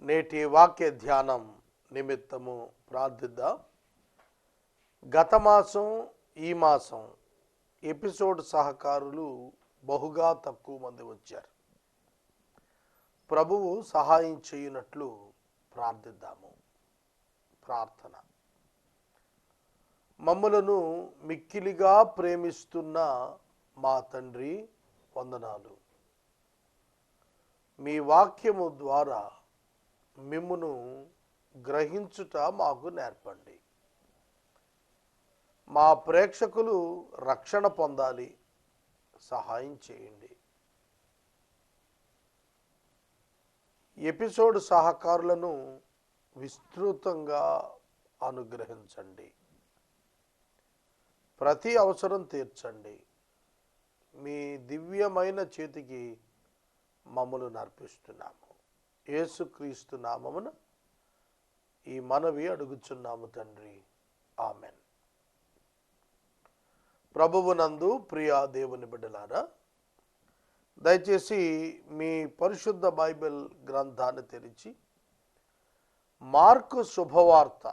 నేటి వాక్య ధ్యానం నిమిత్తము ప్రార్థిద్దాం. గత మాసం ఈ మాసం ఎపిసోడ్ సహకారులు బహుగా తక్కువ మంది వచ్చారు. ప్రభువు సహాయం చేయనట్లు ప్రార్థిద్దాము. ప్రార్థన. మమ్మలను మిక్కిలిగా ప్రేమిస్తున్న మా తండ్రి వందనాలు. మీ వాక్యము ద్వారా మిమ్మును గ్రహించుట మాకు నేర్పండి. మా ప్రేక్షకులు రక్షణ పొందాలి సహాయం చేయండి. ఎపిసోడ్ సహకారులను విస్తృతంగా అనుగ్రహించండి. ప్రతి అవసరం తీర్చండి. మీ దివ్యమైన చేతికి మమ్మలు నర్పిస్తున్నాము యేసుక్రీస్తు నామమున ఈ మనవి అడుగుచున్నాము తండ్రి. ఆమెన్. ప్రభువునందు ప్రియా దేవుని బిడ్డలారా దయచేసి మీ పరిశుద్ధ బైబిల్ గ్రంథాన్ని తెరిచి మార్కు శుభవార్త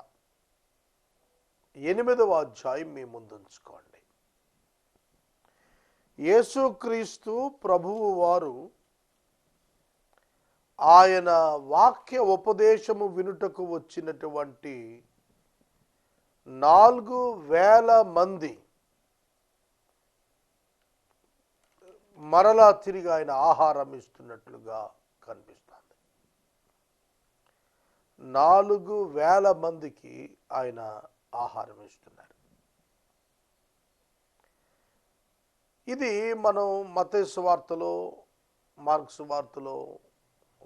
ఎనిమిదవ అధ్యాయం మీ ముందుంచుకోండి యేసుక్రీస్తు ప్రభువు వారు ఆయన వాక్య ఉపదేశము వినుటకు వచ్చినటువంటి నాలుగు వేల మంది మరలా తిరిగి ఆయన ఆహారం ఇస్తున్నట్లుగా కనిపిస్తుంది. నాలుగు వేల మందికి ఆయన ఆహారం ఇస్తున్నారు. ఇది మనం మతేసు వార్తలో మార్క్స్ వార్తలో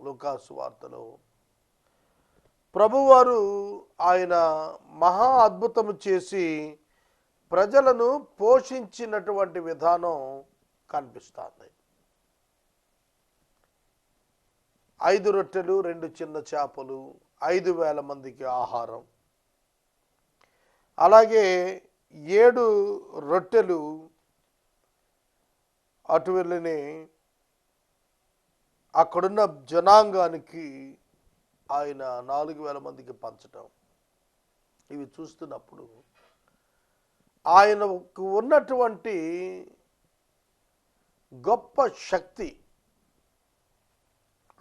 లుకాసు వార్తలో. ప్రభువారు ఆయన మహా అద్భుతము చేసి ప్రజలను పోషించినటువంటి విధానం కనిపిస్తుంది. ఐదు రొట్టెలు రెండు చిన్న చేపలు ఐదు వేల మందికి ఆహారం. అలాగే ఏడు రొట్టెలు అటు వెళ్ళని అక్కడున్న జనాంగానికి ఆయన నాలుగు వేల మందికి పంచటం. ఇవి చూస్తున్నప్పుడు ఆయనకు ఉన్నటువంటి గొప్ప శక్తి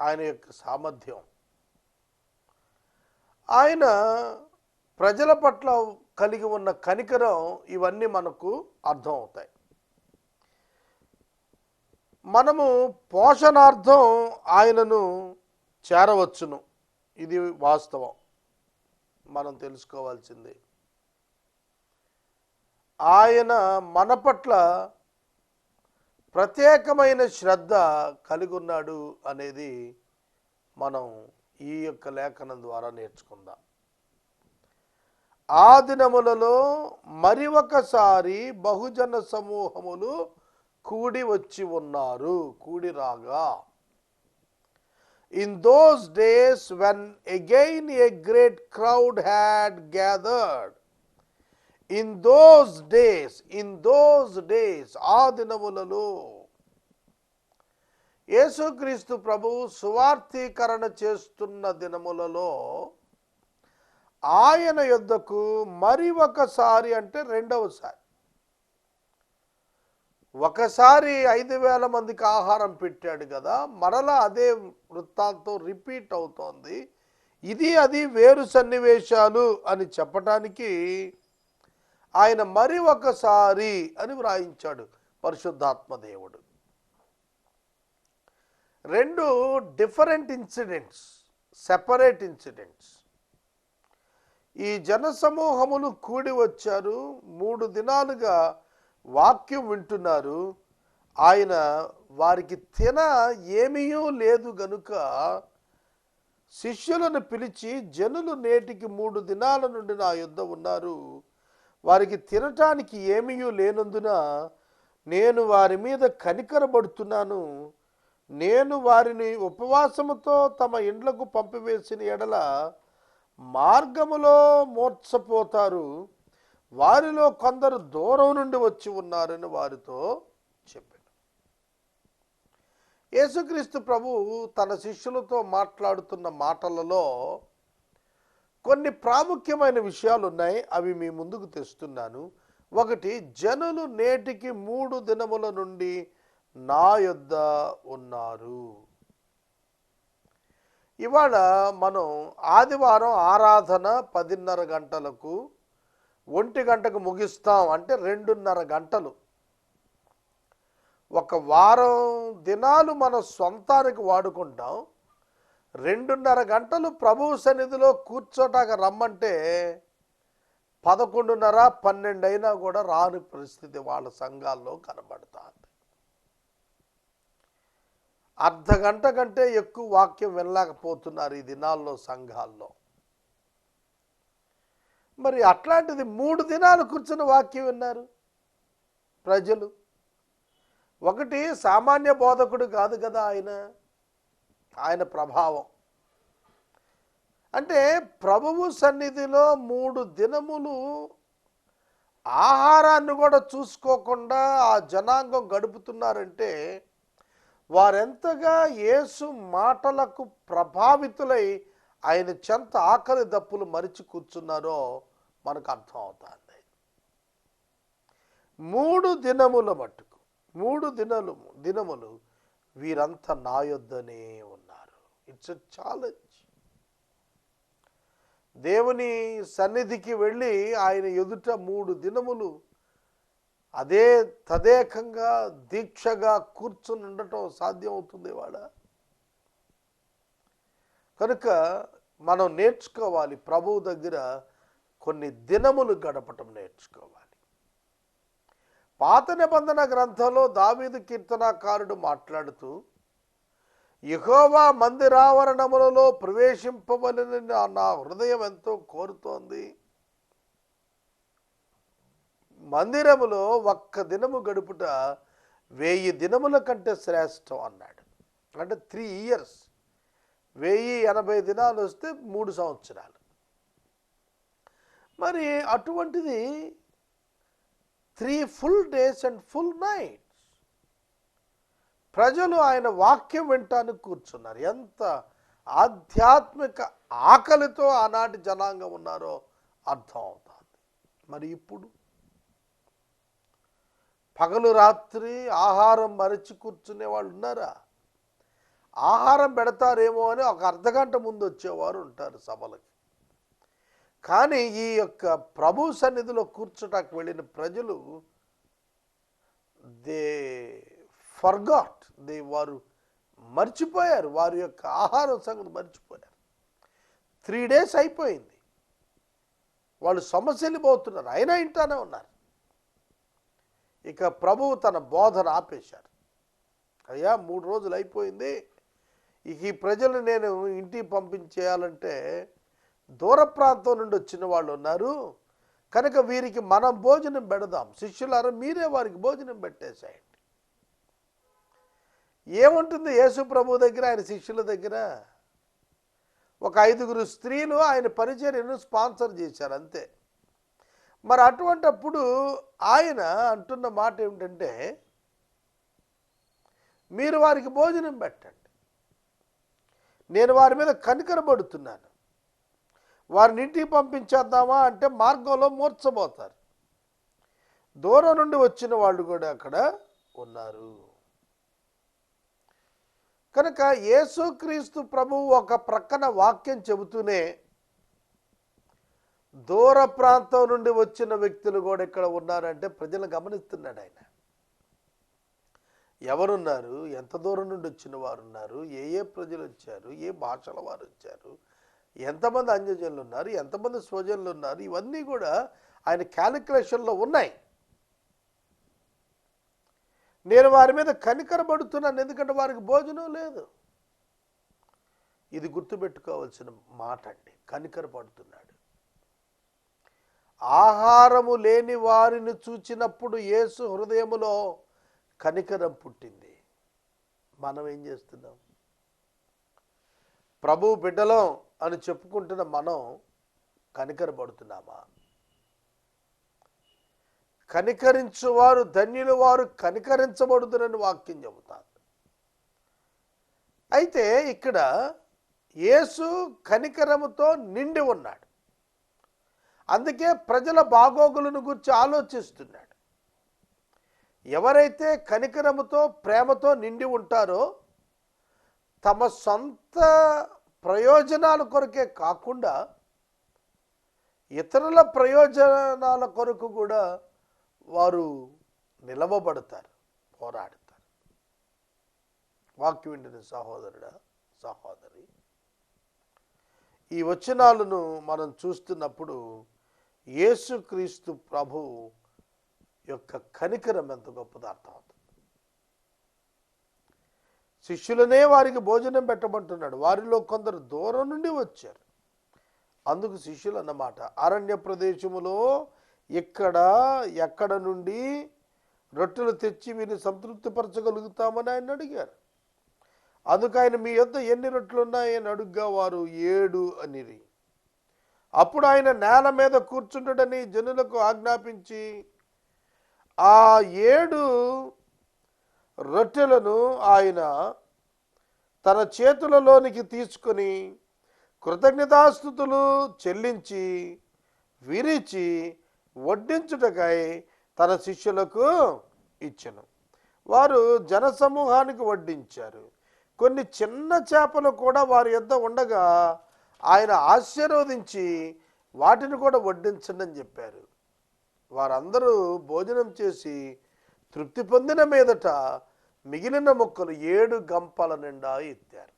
ఆయన యొక్క సామర్థ్యం. ఆయన ప్రజల పట్ల కలిగి ఉన్న కనికరం ఇవన్నీ మనకు అర్థం అవుతాయి మనము పోషణార్థం ఆయనను చేరవచ్చును. ఇది వాస్తవం. మనం తెలుసుకోవాల్సింది. ఆయన మన పట్ల ప్రత్యేకమైన శ్రద్ధ కలిగి ఉన్నాడు అనేది మనం ఈ యొక్క లేఖనం ద్వారా నేర్చుకుందాం. ఆ దినములలో మరి ఒకసారి బహుజన సమూహములు కూడి వచ్చి ఉన్నారు. కూడి రాగా in those days when again a great crowd had gathered in those days in those days ఆ దినములలో యేసుక్రీస్తు ప్రభువు సువార్థీకరణ చేస్తున్న దినములలో ఆయన యొద్దకు మరి ఒకసారి అంటే రెండవసారి ఒకసారి ఐదు వేల మందికి ఆహారం పెట్టాడు కదా మరలా అదే వృత్తాంతం రిపీట్ అవుతోంది. ఇది అది వేరు సన్నివేశాలు అని చెప్పటానికి ఆయన మరి ఒకసారి అని వ్రాయించాడు పరిశుద్ధాత్మదేవుడు రెండు డిఫరెంట్ ఇన్సిడెంట్స్ సెపరేట్ ఇన్సిడెంట్స్. ఈ జనసమూహములు కూడి వచ్చారు. మూడు దినాలుగా వాక్యం వింటున్నారు. ఆయన వారికి తిన ఏమీయూ లేదు గనుక శిష్యులను పిలిచి జనులు నేటికి మూడు దినాల నుండి నా యుద్ధ ఉన్నారు. వారికి తినటానికి ఏమీ లేనందున నేను వారి మీద కనికరబడుతున్నాను నేను వారిని ఉపవాసముతో తమ ఇండ్లకు పంపివేసిన ఎడల మార్గములో మూర్చపోతారు వారిలో కొందరు దూరం నుండి వచ్చి ఉన్నారని వారితో చెప్పాడు. యేసుక్రీస్తు ప్రభు తన శిష్యులతో మాట్లాడుతున్న మాటలలో కొన్ని ప్రాముఖ్యమైన విషయాలు ఉన్నాయి. అవి మీ ముందుకు తెస్తున్నాను. ఒకటి జనులు నేటికి మూడు దినముల నుండి నా యొద్ద ఉన్నారు. ఇవాళ మనం ఆదివారం ఆరాధన పదిన్నర గంటలకు ఒంటి గంటకు ముగిస్తాం అంటే రెండున్నర గంటలు. ఒక వారం దినాలు మన సొంతానికి వాడుకుంటాం. రెండున్నర గంటలు ప్రభువు సన్నిధిలో కూర్చోటాక రమ్మంటే పదకొండున్నర పన్నెండు అయినా కూడా రాని పరిస్థితి వాళ్ళ సంఘాల్లో కనబడుతుంది. అర్ధ గంట కంటే ఎక్కువ వాక్యం వినలేకపోతున్నారు ఈ దినాల్లో సంఘాల్లో. మరి అట్లాంటిది మూడు దినాలు కూర్చుని వాక్యం విన్నారు ప్రజలు. ఒకటి సామాన్య బోధకుడు కాదు కదా ఆయన. ఆయన ప్రభావం. అంటే ప్రభువు సన్నిధిలో మూడు దినములు ఆహారాన్ని కూడా చూసుకోకుండా ఆ జనాంగం గడుపుతున్నారంటే వారెంతగా యేసు మాటలకు ప్రభావితులై ఆయన చెంత ఆకలి దప్పులు మరిచి కూర్చున్నారో మనకు అర్థం అవుతుంది మూడు దినముల మట్టుకు మూడు దినలు దినములు వీరంతా నా యొద్దనే ఉన్నారు. ఇట్స్ ఎ ఛాలెంజ్ దేవుని సన్నిధికి వెళ్ళి ఆయన ఎదుట మూడు దినములు అదే తదేకంగా దీక్షగా కూర్చుని ఉండటం సాధ్యమవుతుంది వాడ కనుక మనం నేర్చుకోవాలి ప్రభువు దగ్గర కొన్ని దినములు గడపటం నేర్చుకోవాలి. పాత నిబంధన గ్రంథంలో దావీదు కీర్తనాకారుడు మాట్లాడుతూ యహోవా మందిరావరణములలో ప్రవేశింపవలని నా హృదయం ఎంతో కోరుతోంది. మందిరములో ఒక్క దినము గడుపుట వెయ్యి దినముల కంటే శ్రేష్టం అన్నాడు. అంటే త్రీ ఇయర్స్. వెయ్యి ఎనభై దినాలు వస్తే మూడు సంవత్సరాలు. మరి అటువంటిది three full days and full nights. ప్రజలు ఆయన వాక్యం వింటానికి కూర్చున్నారు. ఎంత ఆధ్యాత్మిక ఆకలితో ఆనాటి జనాంగం ఉన్నారో అర్థం అవుతుంది. మరి ఇప్పుడు? పగలు రాత్రి ఆహారం మరచి కూర్చునే వాళ్ళు ఉన్నారా? ఆహారం పెడతారేమో అని ఒక అర్ధగంట ముందు వచ్చేవారు ఉంటారు సభలకి. కానీ ఈ యొక్క ప్రభు సన్నిధిలో కూర్చోటానికి వెళ్ళిన ప్రజలు దే ఫర్గాట్ దే వారు మర్చిపోయారు వారి యొక్క ఆహారం సంగతి మర్చిపోయారు. త్రీ డేస్ అయిపోయింది. వాళ్ళు సమస్యలు పోతున్నారు అయినా ఇంటానే ఉన్నారు. ఇక ప్రభువు తన బోధన ఆపేశారు. అయ్యా మూడు రోజులు అయిపోయింది. ఇక ఈ ప్రజలు నేను ఇంటికి పంపించేయాలంటే దూర ప్రాంతం నుండి వచ్చిన వాళ్ళు ఉన్నారు. కనుక వీరికి మనం భోజనం పెడదాం. శిష్యులారా మీరే వారికి భోజనం పెట్టేసేయండి. ఏముంటుంది యేసు ప్రభు దగ్గర ఆయన శిష్యుల దగ్గర? ఒక ఐదుగురు స్త్రీలు ఆయన పరిచర్యను స్పాన్సర్ చేశారు అంతే. మరి అటువంటప్పుడు ఆయన అంటున్న మాట ఏమిటంటే మీరు వారికి భోజనం పెట్టండి. నేను వారి మీద కనికరబడుతున్నాను వారిని ఇంటికి పంపించేద్దామా అంటే మార్గంలో మూర్చబోతారు దూరం నుండి వచ్చిన వాళ్ళు కూడా అక్కడ ఉన్నారు. కనుక యేసుక్రీస్తు ప్రభువు ఒక ప్రక్కన వాక్యం చెబుతూనే దూర ప్రాంతం నుండి వచ్చిన వ్యక్తులు కూడా ఇక్కడ ఉన్నారంటే ప్రజలు గమనిస్తున్నాడు ఆయన. ఎవరున్నారు? ఎంత దూరం నుండి వచ్చిన వారు ఉన్నారు ఏ ఏ ప్రజలు వచ్చారు? ఏ భాషల వారు వచ్చారు? ఎంతమంది అన్యజనులు ఉన్నారు ఎంతమంది స్వజనులు ఉన్నారు ఇవన్నీ కూడా ఆయన క్యాలిక్యులేషన్లో ఉన్నాయి. నేను వారి మీద కనికరపడుతున్నాను ఎందుకంటే వారికి భోజనం లేదు. ఇది గుర్తుపెట్టుకోవాల్సిన మాట అండి కనికరపడుతున్నాడు ఆహారము లేని వారిని చూచినప్పుడు యేసు హృదయములో కనికరం పుట్టింది. మనం ఏం చేస్తున్నాం? ప్రభు బిడ్డలం అని చెప్పుకుంటున్న మనం కనికరపడుతున్నామా? కనికరించువారు ధన్యులు వారు కనికరించబడుతునని వాక్యం చెబుతారు. అయితే ఇక్కడ యేసు కనికరముతో నిండి ఉన్నాడు. అందుకే ప్రజల బాగోగులను గురించి ఆలోచిస్తున్నాడు. ఎవరైతే కనికరముతో ప్రేమతో నిండి ఉంటారో తమ సొంత ప్రయోజనాల కొరకే కాకుండా ఇతరుల ప్రయోజనాల కొరకు కూడా వారు నిలవబడతారు పోరాడతారు. వాక్యం వింటిన సహోదరుడా సహోదరి ఈ వచనాలను మనం చూస్తున్నప్పుడు యేసుక్రీస్తు ప్రభు యొక్క కనికరం ఎంత గొప్పదార్థం అవుతుంది శిష్యులనే వారికి భోజనం పెట్టమంటున్నాడు. వారిలో కొందరు దూరం నుండి వచ్చారు. అందుకు శిష్యులు అన్నమాట అరణ్య ప్రదేశములో ఇక్కడ ఎక్కడ నుండి రొట్టెలు తెచ్చి వీరిని సంతృప్తిపరచగలుగుతామని ఆయన అడిగారు. అందుకు ఆయన మీ యొద్ద ఎన్ని రొట్టెలు ఉన్నాయని అడుగ్గా వారు ఏడు అనిరి. అప్పుడు ఆయన నేల మీద కూర్చుండడని జనులకు ఆజ్ఞాపించి ఆ ఏడు రొట్టెలను ఆయన తన చేతులలోనికి తీసుకొని కృతజ్ఞతాస్థుతులు చెల్లించి విరిచి వడ్డించుటకై తన శిష్యులకు ఇచ్చను. వారు జనసమూహానికి వడ్డించారు. కొన్ని చిన్న చేపలు కూడా వారి యొద్ద ఉండగా ఆయన ఆశీర్వదించి వాటిని కూడా వడ్డించండి అని చెప్పారు. వారందరూ భోజనం చేసి తృప్తి పొందిన మీదట మిగిలిన మొక్కలు ఏడు గంపల నిండా ఎత్తారు.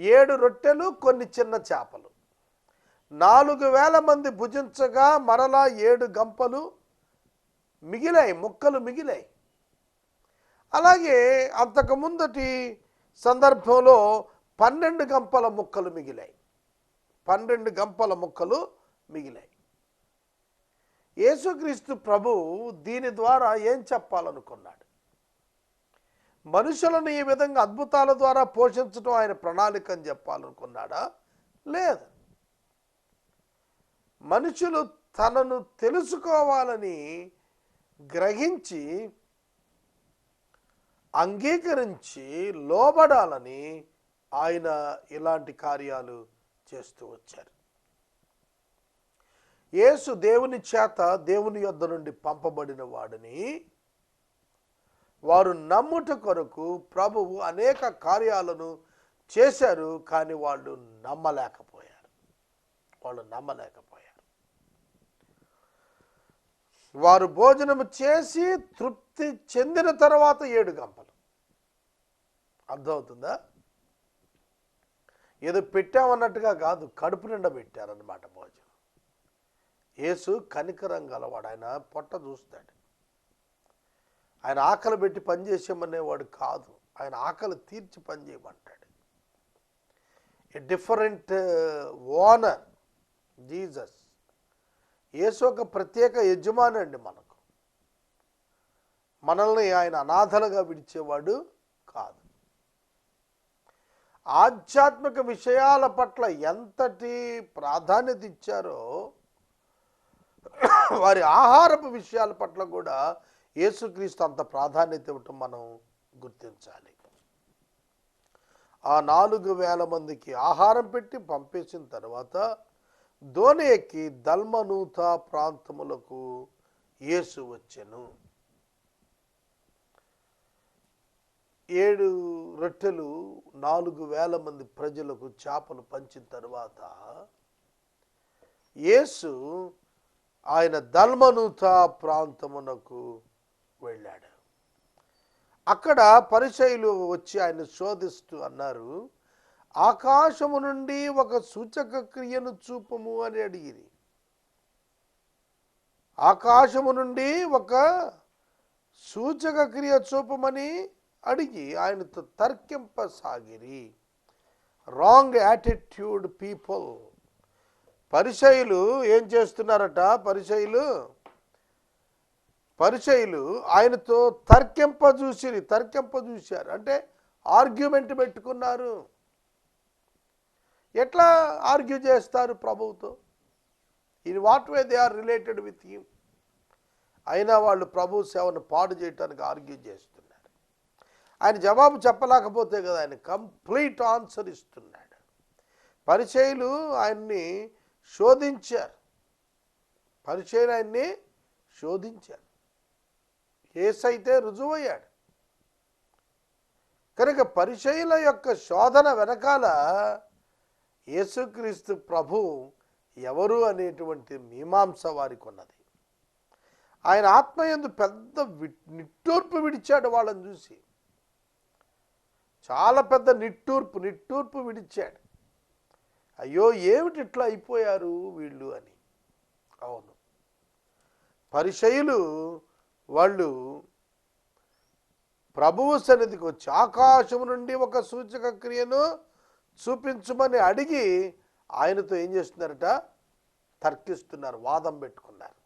ఏడు రొట్టెలు కొన్ని చిన్న చేపలు. నాలుగు వేల మంది భుజించగా మరలా ఏడు గంపలు మిగిలాయి మొక్కలు మిగిలాయి. అలాగే అంతకు ముందటి సందర్భంలో పన్నెండు గంపల ముక్కలు మిగిలాయి. పన్నెండు గంపల ముక్కలు మిగిలాయి. యేసుక్రీస్తు ప్రభు దీని ద్వారా ఏం చెప్పాలనుకున్నాడు? మనుషులను ఈ విధంగా అద్భుతాల ద్వారా పోషించడం ఆయన ప్రణాళిక అని చెప్పాలనుకున్నాడా? లేదు. మనుషులు తనను తెలుసుకోవాలని గ్రహించి అంగీకరించి లోబడాలని ఆయన ఇలాంటి కార్యాలు చేస్తూ వచ్చారు. యేసు దేవుని చేత దేవుని యొద్ద నుండి పంపబడిన వాడిని వారు నమ్ముట కొరకు ప్రభువు అనేక కార్యాలను చేశారు కానీ వాళ్ళు నమ్మలేకపోయారు. వాళ్ళు నమ్మలేకపోయారు. వారు భోజనం చేసి తృప్తి చెందిన తర్వాత ఏడు గంపలు. అర్థమవుతుందా? ఏదో పెట్టామన్నట్టుగా కాదు కడుపు నిండా పెట్టారనమాట భోజనం. యేసు కనికరం గలవాడు. ఆయన పొట్ట చూస్తాడు. ఆయన ఆకలి పెట్టి పనిచేసేమనేవాడు కాదు. ఆయన ఆకలి తీర్చి పనిచేయమంటాడు a different owner Jesus Yesu ఒక ప్రత్యేక యజమాని అండి మనకు. మనల్ని ఆయన అనాథలుగా విడిచేవాడు కాదు. ఆధ్యాత్మిక విషయాల పట్ల ఎంతటి ప్రాధాన్యత ఇచ్చారో వారి ఆహారపు విషయాల పట్ల కూడా యేసుక్రీస్తు అంత ప్రాధాన్యత ఇవ్వటం మనం గుర్తించాలి. ఆ నాలుగు వేల మందికి ఆహారం పెట్టి పంపేసిన తర్వాత ధోని ఎక్కి దల్మనూత ప్రాంతములకు యేసు వచ్చెను. ఏడు రొట్టెలు నాలుగు వేల మంది ప్రజలకు చేపలు పంచిన తర్వాత యేసు ఆయన దల్మనూత ప్రాంతమునకు వెళ్ళాడు. అక్కడ పరిచయులు వచ్చి ఆయన శోధిస్తూ అన్నారు ఆకాశము నుండి ఒక సూచక క్రియను చూపము అని అడిగిరి. ఆకాశము నుండి ఒక సూచక క్రియ చూపమని అడిగి ఆయనతో తర్కింపసాగిరి. రాంగ్ యాటిట్యూడ్ పీపుల్ పరిచయులు ఏం చేస్తున్నారట? పరిచయులు పరిచయులు ఆయనతో తర్కింప చూసిరి తర్కింప చూశారు అంటే ఆర్గ్యుమెంట్ పెట్టుకున్నారు. ఎట్లా ఆర్గ్యూ చేస్తారు ప్రభువుతో? In what way they are related with him? అయినా వాళ్ళు ప్రభు సేవను పాడు చేయడానికి ఆర్గ్యూ చేస్తున్నారు. ఆయన జవాబు చెప్పలేకపోతే కదా ఆయన కంప్లీట్ ఆన్సర్ ఇస్తున్నాడు. పరిచయులు ఆయన్ని శోధించారు. పరిచయులు ఆయన్ని శోధించారు. ఏసైతే రుజువయ్యాడు. కనుక పరిచయుల యొక్క శోధన వెనకాల యేసుక్రీస్తు ప్రభు ఎవరు అనేటువంటి మీమాంస వారికి ఉన్నది ఆయన ఆత్మయందు పెద్ద వి- నిట్టూర్పు విడిచాడు వాళ్ళని చూసి. చాలా పెద్ద నిట్టూర్పు నిట్టూర్పు విడిచాడు. అయ్యో ఏమిటి ఇట్లా అయిపోయారు వీళ్ళు అని. అవును. పరిచయులు వాళ్ళు ప్రభువు సన్నిధికి వచ్చి ఆకాశం నుండి ఒక సూచక క్రియను చూపించమని అడిగి ఆయనతో ఏం చేస్తున్నారట? తర్కిస్తున్నారు వాదం పెట్టుకున్నారు.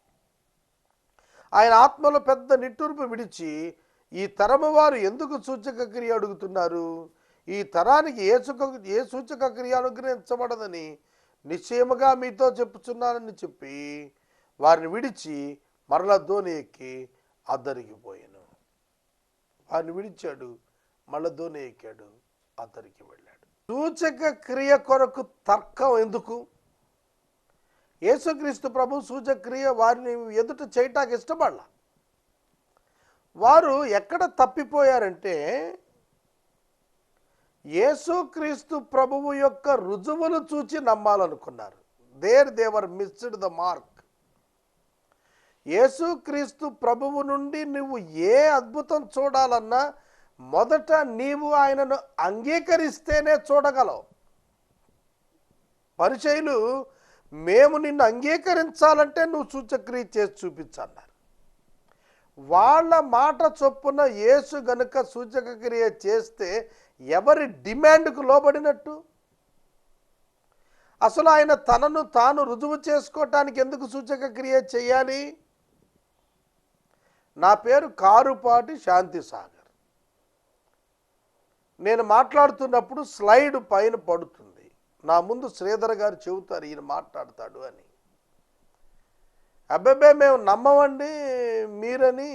ఆయన ఆత్మలో పెద్ద నిట్టూర్పు విడిచి ఈ తరము వారు ఎందుకు సూచక క్రియ అడుగుతున్నారు? ఈ తరానికి ఏ సుఖ ఏ సూచక క్రియ అనుగ్రహించబడదని నిశ్చయముగా మీతో చెప్పుచున్నానని చెప్పి వారిని విడిచి మరల ధోని ఎక్కి అద్దరికి పోయాను వారిని విడిచాడు. మళ్ళా ధోని ఎక్కాడు. అద్దరికి వెళ్ళాడు. సూచక క్రియ కొరకు తర్కం ఎందుకు? యేసుక్రీస్తు ప్రభు సూచక్రియ వారిని ఎదుట చేయటానికి ఇష్టపడాల? వారు ఎక్కడ తప్పిపోయారంటే యేసుక్రీస్తు ప్రభువు యొక్క రుజువులు చూచి నమ్మాలనుకున్నారు. There they've missed the mark Yesukreestu ప్రభువు నుండి నువ్వు ఏ అద్భుతం చూడాలన్నా మొదట నీవు ఆయనను అంగీకరిస్తేనే చూడగలవు. పరిచయులు మేము నిన్ను అంగీకరించాలంటే నువ్వు సూచక్రియ చేసి చూపించన్నారు. వాళ్ళ మాట చొప్పున యేసు గనుక సూచక క్రియ చేస్తే ఎవరి డిమాండ్కు లోబడినట్టు? అసలు ఆయన తనను తాను రుజువు చేసుకోవటానికి ఎందుకు సూచక క్రియ చేయాలి? నా పేరు కారుపాటి శాంతి సాగర్ నేను మాట్లాడుతున్నప్పుడు స్లైడ్ పైన పడుతుంది. నా ముందు శ్రీధర్ గారు చెబుతారు ఈయన మాట్లాడతాడు అని. అబ్బాబే మేము నమ్మమండి మీరని.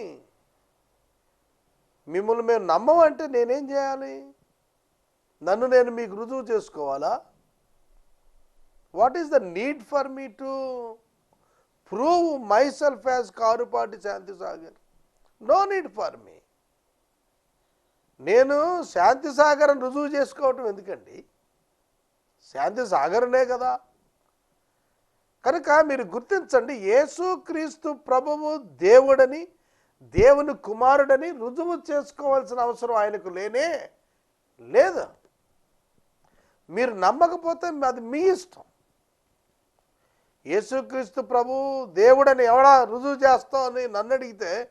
మిమ్మల్ని మేము నమ్మమంటే నేనేం చేయాలి? నన్ను నేను మీకు రుజువు చేసుకోవాలా? What is the need for me to prove myself as Karupati Shanti Sagar no need for me. నేను శాంతి సాగరం రుజువు చేసుకోవటం ఎందుకండి? శాంతి సాగరనే కదా. కనుక మీరు గుర్తించండి యేసుక్రీస్తు ప్రభువు దేవుడని దేవుని కుమారుడని రుజువు చేసుకోవాల్సిన అవసరం ఆయనకు లేనే లేదు. మీరు నమ్మకపోతే అది మీ ఇష్టం. యేసుక్రీస్తు ప్రభు దేవుడని ఎవడా రుజువు చేస్తావు అని నన్ను అడిగితే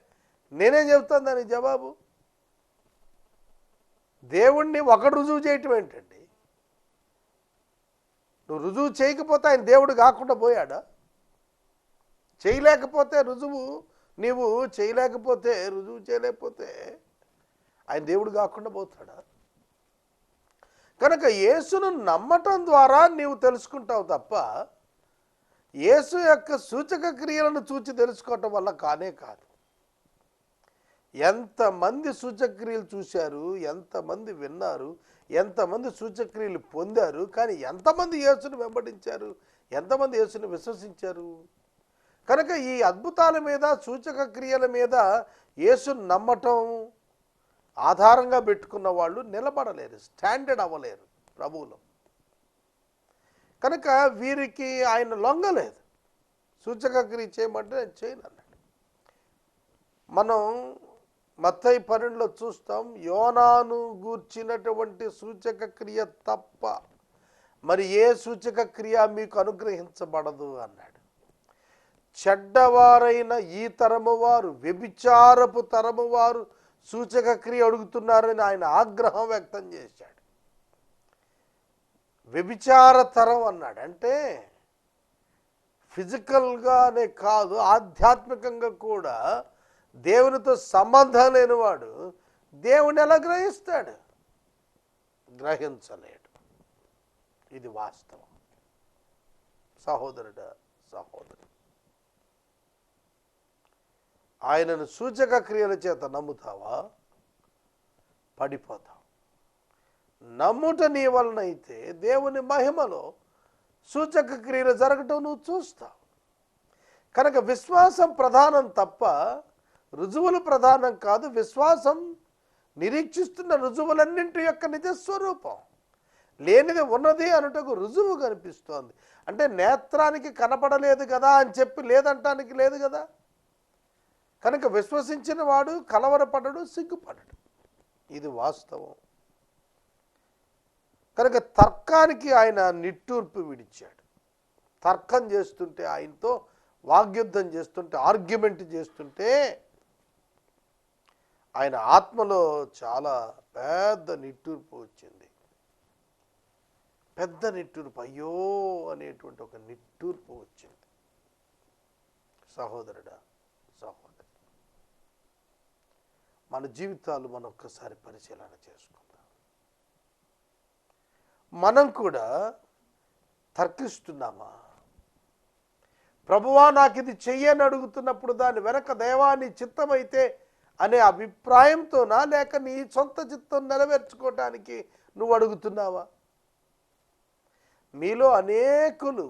నేనేం చెప్తాను దానికి జవాబు? దేవుణ్ణి ఒకడు రుజువు చేయటం ఏంటండి? నువ్వు రుజువు చేయకపోతే ఆయన దేవుడు కాకుండా పోయాడా? చేయలేకపోతే రుజువు నీవు చేయలేకపోతే రుజువు చేయలేకపోతే ఆయన దేవుడు కాకుండా పోతాడా? కనుక యేసును నమ్మటం ద్వారా నీవు తెలుసుకుంటావు తప్ప యేసు యొక్క సూచక క్రియలను చూచి తెలుసుకోవటం వల్ల కానే కాదు. ఎంతమంది సూచక్రియలు చూశారు ఎంతమంది విన్నారు ఎంతమంది సూచక్రియలు పొందారు కానీ ఎంతమంది యేసును వెంబడించారు ఎంతమంది యేసును విశ్వసించారు? కనుక ఈ అద్భుతాల మీద సూచక క్రియల మీద యేసును నమ్మటం ఆధారంగా పెట్టుకున్న వాళ్ళు నిలబడలేరు స్టాండర్డ్ అవ్వలేరు ప్రభువులో. కనుక వీరికి ఆయన లొంగలేదు. సూచక క్రియ చేయమంటే నేను చేయను అన్నాడు మనం మత్తయి పన్నెండులో చూస్తాం యోనాను గూర్చినటువంటి సూచక క్రియ తప్ప మరి ఏ సూచక క్రియ మీకు అనుగ్రహించబడదు అన్నాడు. చెడ్డవారైన ఈ తరము వారు వ్యభిచారపు తరము వారు సూచక క్రియ అడుగుతున్నారని ఆయన ఆగ్రహం వ్యక్తం చేశాడు. వ్యభిచార తరం అన్నాడు. అంటే ఫిజికల్గానే కాదు ఆధ్యాత్మికంగా కూడా దేవునితో సంబంధం లేనివాడు దేవుని ఎలా గ్రహిస్తాడు? గ్రహించలేడు. ఇది వాస్తవం. సహోదరుడ సహోదరు. ఆయనను సూచక క్రియల చేత నమ్ముతావా? పడిపోతావు. నమ్ముట నీ వలనైతే దేవుని మహిమలో సూచక క్రియలు జరగటం నువ్వు చూస్తావు. కనుక విశ్వాసం ప్రధానం తప్ప రుజువులు ప్రధానం కాదు విశ్వాసం నిరీక్షిస్తున్న రుజువులన్నింటి యొక్క నిజస్వరూపం. లేనిది ఉన్నది అనుటకు రుజువు కనిపిస్తోంది. అంటే నేత్రానికి కనపడలేదు కదా అని చెప్పి లేదంటానికి లేదు కదా. కనుక విశ్వసించిన వాడు కలవరపడడు సిగ్గుపడడు. ఇది వాస్తవం. కనుక తర్కానికి ఆయన నిట్టూర్పు విడిచాడు. తర్కం చేస్తుంటే ఆయనతో వాగ్యుద్ధం చేస్తుంటే ఆర్గ్యుమెంట్ చేస్తుంటే ఆయన ఆత్మలో చాలా పెద్ద నిట్టూర్పు వచ్చింది. పెద్ద నిట్టూర్పు అయ్యో అనేటువంటి ఒక నిట్టూర్పు వచ్చింది. సహోదరుడా సహోదరు మన జీవితాలు మనం ఒక్కసారి పరిశీలన చేసుకుందాం. మనం కూడా తర్కిస్తున్నామా? ప్రభువా నాకు ఇది చెయ్యని అడుగుతున్నప్పుడు దాని వెనక దైవాన్ని చిత్తమైతే అనే అభిప్రాయంతోనా లేక నీ సొంత చిత్తం నెరవేర్చుకోవటానికి నువ్వు అడుగుతున్నావా? మీలో అనేకులు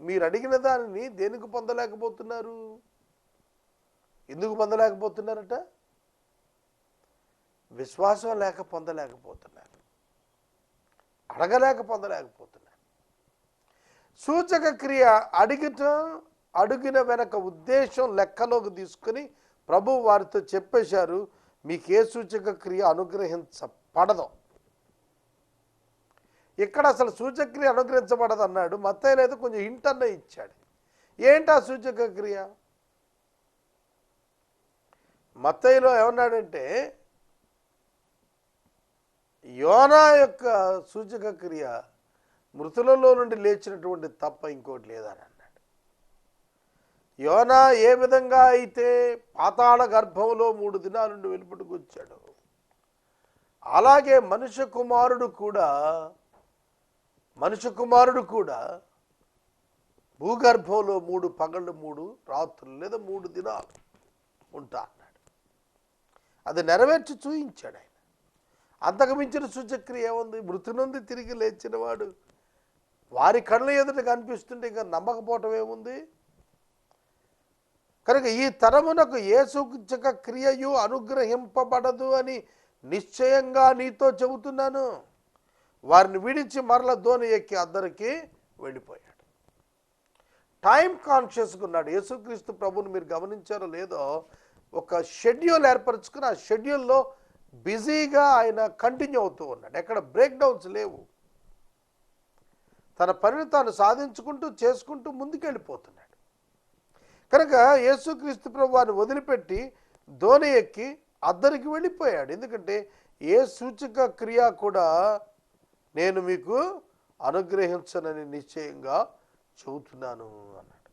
మీరు అడిగిన దానిని దేనికి పొందలేకపోతున్నారు? ఎందుకు పొందలేకపోతున్నారట? విశ్వాసం లేక పొందలేకపోతున్నారు. అడగలేక పొందలేకపోతున్నారు. సూచక క్రియ అడిగటం అడిగిన వెనక ఉద్దేశం లెక్కలోకి తీసుకుని ప్రభు వారితో చెప్పేశారు మీకు ఏ సూచక క్రియ అనుగ్రహించబడదు. ఇక్కడ అసలు సూచక్రియ అనుగ్రహించబడదు అన్నాడు. మత్తయ్య కొంచెం హింట్ అన్న ఇచ్చాడు. ఏంటి ఆ సూచక క్రియ? మత్తయ్యలో ఏమన్నాడంటే యోనా యొక్క సూచక క్రియ మృతులలో నుండి లేచినటువంటి తప్ప ఇంకోటి లేదని యోనా ఏ విధంగా అయితే పాతాళ గర్భంలో మూడు దినాల నుండి వచ్చాడు అలాగే మనుష్య కుమారుడు కూడా మనుష్య కుమారుడు కూడా భూగర్భంలో మూడు పగళ్ళు మూడు రాత్రులు లేదా మూడు దినాలు ఉంటా అన్నాడు. అది నెరవేర్చి చూయించాడు ఆయన. అంతకు మించిన సూచక్రియ ఏముంది? మృతి నుండి తిరిగి లేచినవాడు. వారి కళ్ళ ఎదుట కనిపిస్తుంటే ఇంకా నమ్మకపోవటం ఏముంది? కనుక ఈ తరమునకు ఏ సూచక క్రియయు అనుగ్రహింపబడదు అని నిశ్చయంగా నీతో చెబుతున్నాను. వారిని విడిచి మరల దోని ఎక్కి అద్దరికి వెళ్ళిపోయాడు. టైం కాన్షియస్గా ఉన్నాడు. యేసుక్రీస్తు ప్రభుని మీరు గమనించారో లేదో ఒక షెడ్యూల్ ఏర్పరచుకుని ఆ షెడ్యూల్లో బిజీగా ఆయన కంటిన్యూ అవుతూ ఉన్నాడు. ఎక్కడ బ్రేక్ డౌన్స్ లేవు. తన పనిని తాను సాధించుకుంటూ చేసుకుంటూ ముందుకెళ్ళిపోతున్నాడు. కనుక యేసుక్రీస్తు ప్రభు వారిని వదిలిపెట్టి దోణి ఎక్కి అద్దరికి వెళ్ళిపోయాడు. ఎందుకంటే ఏ సూచక క్రియ కూడా నేను మీకు అనుగ్రహించనని నిశ్చయంగా చెబుతున్నాను అన్నాడు.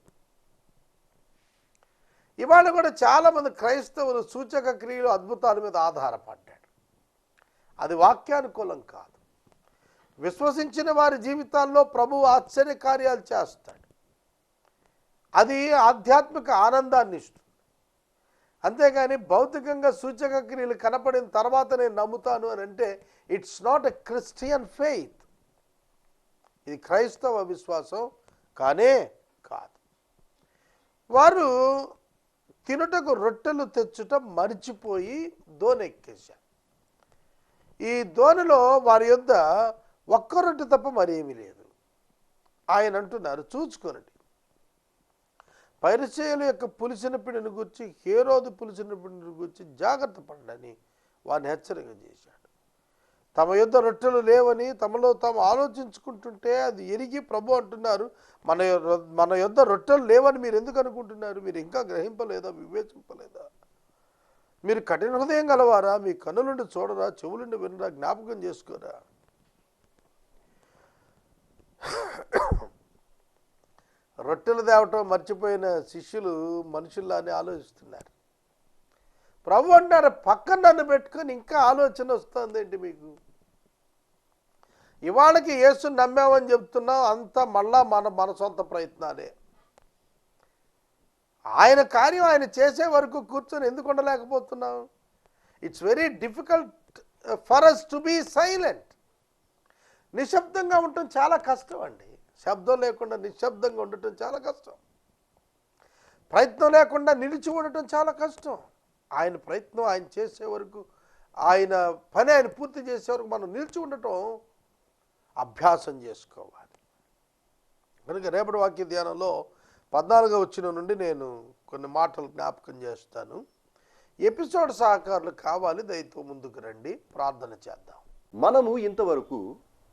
ఇవాళ కూడా చాలామంది క్రైస్తవులు సూచక క్రియలు అద్భుతాల మీద ఆధారపడ్డాడు. అది వాక్యానుకూలం కాదు. విశ్వసించిన వారి జీవితాల్లో ప్రభువు ఆశ్చర్య కార్యాలు చేస్తాడు. అది ఆధ్యాత్మిక ఆనందాన్ని ఇస్తుంది. అంతేగాని భౌతికంగా సూచక క్రియలు కనపడిన తర్వాత నేను నమ్ముతాను అని అంటే it's not a Christian faith ఇది క్రైస్తవ విశ్వాసం కానే కాదు. వారు తినుటకు రొట్టెలు తెచ్చుట మరిచిపోయి దోణి ఎక్కేశారు ఈ దోణిలో వారి యొద్ద ఒక్క రొట్టె తప్ప మరేమీ లేదు. ఆయన అంటున్నారు చూచుకోనండి పరిచయల యొక్క పులిసిన పిండిని గురించి హేరోదు పులిసిన పిండిని గురించి జాగ్రత్త పడని వారిని హెచ్చరిక చేశాడు. తమ యుద్ధ రొట్టెలు లేవని తమలో తాము ఆలోచించుకుంటుంటే అది ఎరిగి ప్రభు అంటున్నారు మన మన యుద్ధ రొట్టెలు లేవని మీరు ఎందుకు అనుకుంటున్నారు? మీరు ఇంకా గ్రహింపలేదా? వివేచింపలేదా? మీరు కఠిన హృదయం గలవారా? మీ కన్నులుండి చూడరా? చెవులుండి వినరా? జ్ఞాపకం చేసుకోరా? రొట్టెలు తేవటం మర్చిపోయిన శిష్యులు మనుషుల్లానే ఆలోచిస్తున్నారు. ప్రభు అంటారు పక్కన నన్ను పెట్టుకొని ఇంకా ఆలోచన వస్తుందేంటి మీకు? ఇవాళకి యేసు నమ్మామని చెప్తున్నాం అంతా మళ్ళా మన మన సొంత ప్రయత్నాలే. ఆయన కార్యం ఆయన చేసే వరకు కూర్చొని ఎందుకు ఉండలేకపోతున్నాం it's very difficult for us to be silent నిశ్శబ్దంగా ఉండటం చాలా కష్టం అండి. శబ్దం లేకుండా నిశ్శబ్దంగా ఉండటం చాలా కష్టం. ప్రయత్నం లేకుండా నిలిచి ఉండటం చాలా కష్టం. ఆయన ప్రయత్నం ఆయన చేసే వరకు ఆయన పని ఆయన పూర్తి చేసే వరకు మనం నిలిచి ఉండటం అభ్యాసం చేసుకోవాలి. కనుక రేపటి వాక్య ధ్యానంలో పద్నాలుగో వచ్చిన నుండి నేను కొన్ని మాటలు జ్ఞాపకం చేస్తాను. ఎపిసోడ్ సహకారులు కావాలి దయతో ముందుకు రండి ప్రార్థన చేద్దాం. మనము ఇంతవరకు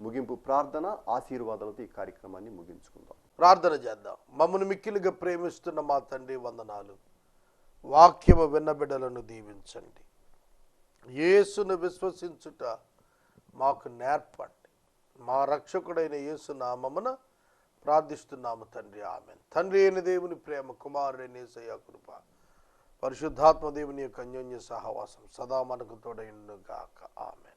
ముగింపు ప్రార్థన ఆశీర్వాదాలతో ఈ కార్యక్రమాన్ని ముగించుకుందాం. ప్రార్థన చేద్దాం. మమ్మల్ని మిక్కిలుగా ప్రేమిస్తున్న మా తండ్రి వందనాలు. వాక్యము విన్న బిడ్డలను దీవించండి. యేసును విశ్వసించుట మాకు నేర్పండి. మా రక్షకుడైన యేసు నామమున ప్రార్థిస్తున్నాము తండ్రి. ఆమె తండ్రి అయిన దేవుని ప్రేమ కుమారుడైన ఏసయ్య కృప పరిశుద్ధాత్మ దేవుని యొక్క అన్యోన్య సహవాసం సదా మనకు తోడైనగాక ఆమె